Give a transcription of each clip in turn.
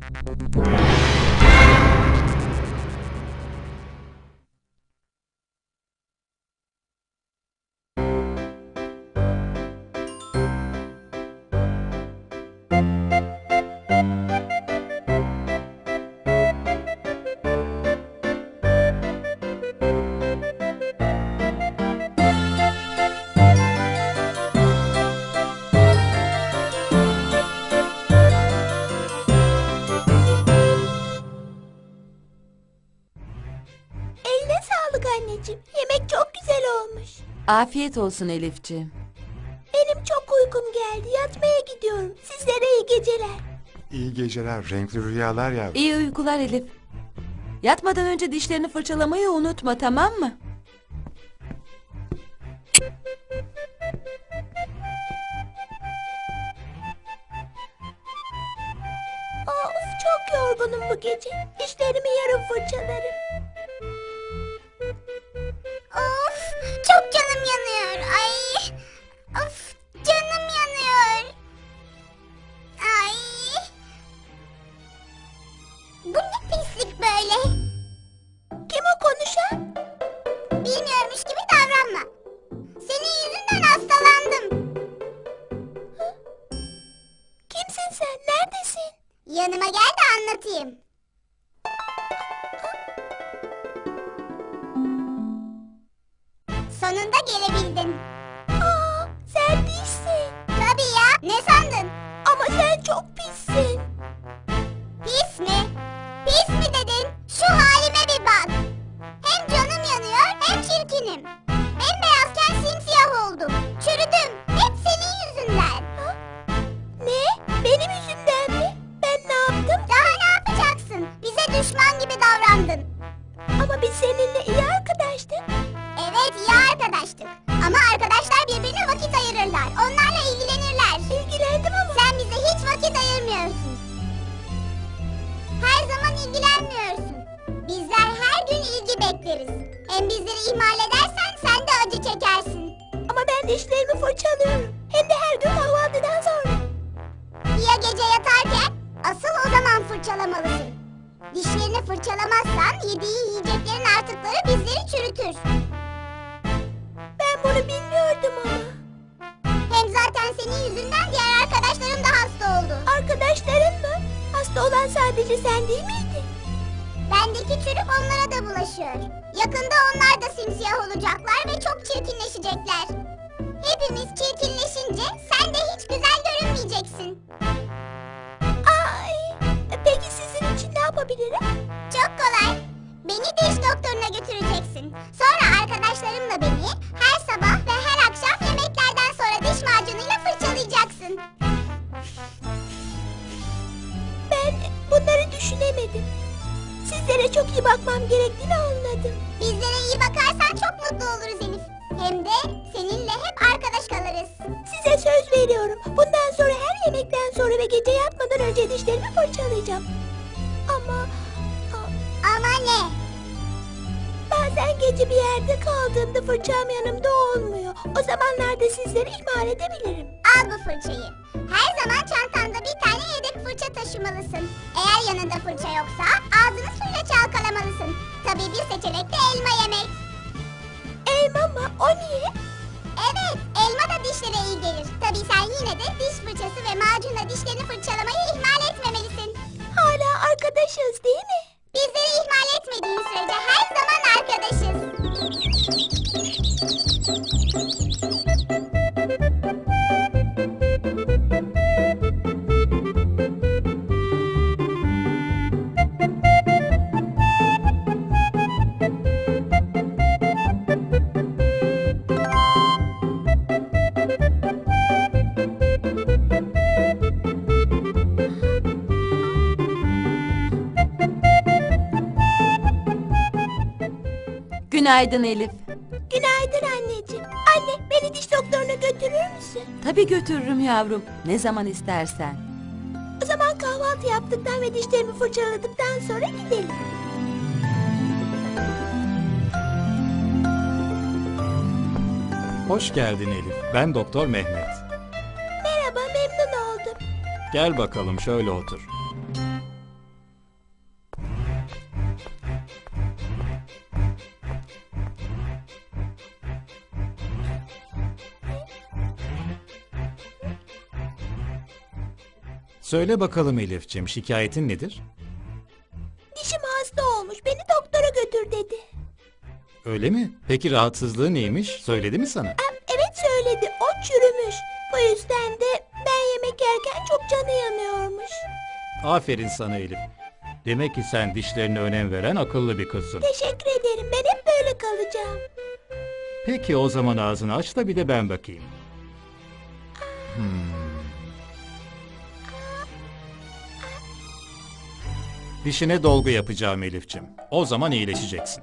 Música Afiyet olsun Elifciğim. Benim çok uykum geldi. Yatmaya gidiyorum. Sizlere iyi geceler. İyi geceler, renkli rüyalar yavrum. İyi uykular Elif. Yatmadan önce dişlerini fırçalamayı unutma tamam mı? Of çok yorgunum bu gece. Dişlerimi yarın fırçalarım. Gelebildin. Aa, sen değilsin. Tabii ya. Ne sandın? Ama sen çok Hem bizleri ihmal edersen sen de acı çekersin. Ama ben dişlerimi fırçalıyorum. Hem de her gün kahvaltıdan sonra. Ya gece yatarken? Asıl o zaman fırçalamalısın. Dişlerini fırçalamazsan yediği yiyeceklerin artıkları bizleri çürütür. Ben bunu bilmiyordum ama. Hem zaten senin yüzünden diğer arkadaşlarım da hasta oldu. Arkadaşların mı? Hasta olan sadece sen değil miydin? Bendeki çürük onlara da bulaşıyor. Yakında onlar da simsiyah olacaklar ve çok çirkinleşecekler. Hepimiz çirkinleşince sen de hiç güzel görünmeyeceksin. Ay, peki sizin için ne yapabilirim? Çok kolay. Beni diş doktoruna götüreceksin. Sonra arkadaşlarımla beni her sabah ve her akşam yemeklerden sonra diş macunuyla fırçalayacaksın. Ben bunları düşünemedim. Sizlere çok iyi bakmam gerektiğini anladım. Bizlere iyi bakarsan çok mutlu oluruz Elif. Hem de seninle hep arkadaş kalırız. Size söz veriyorum. Bundan sonra her yemekten sonra ve gece yatmadan önce dişlerimi fırçalayacağım. Ama Ama ne? Bazen gece bir yerde kaldığımda fırçam yanımda olmuyor. O zamanlarda sizleri ihmal edebilirim. Al bu fırçayı. Her zaman çantanda bir tane yedek fırça taşımalısın. Eğer yanında fırça yoksa ağzını suyla çalkalamalısın. Tabii bir seçenek de elma yemek. Elma mı? O niye? Evet, elma da dişlere iyi gelir. Tabii sen yine de diş fırçası ve macunla dişlerini fırçalamayı Günaydın Elif. Günaydın anneciğim. Anne beni diş doktoruna götürür müsün? Tabii götürürüm yavrum. Ne zaman istersen. O zaman kahvaltı yaptıktan ve dişlerimi fırçaladıktan sonra gidelim. Hoş geldin Elif. Ben Doktor Mehmet. Merhaba memnun oldum. Gel bakalım şöyle otur. Söyle bakalım Elif'ciğim şikayetin nedir? Dişim hasta olmuş. Beni doktora götür dedi. Öyle mi? Peki rahatsızlığı neymiş? Söyledi mi sana? Em, Evet söyledi. O çürümüş. Bu yüzden de ben yemek yerken çok canı yanıyormuş. Aferin sana Elif. Demek ki sen dişlerine önem veren akıllı bir kızsın. Teşekkür ederim. Ben hep böyle kalacağım. Peki o zaman ağzını aç da bir de ben bakayım. Hmm. Dişine dolgu yapacağım Elif'ciğim. O zaman iyileşeceksin.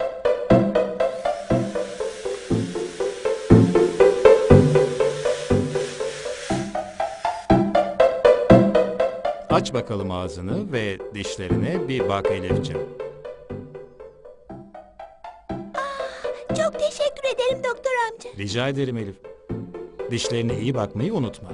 Aç bakalım ağzını ve dişlerine bir bak Elif'ciğim. Çok teşekkür ederim doktor amca. Rica ederim Elif. Dişlerine iyi bakmayı unutma.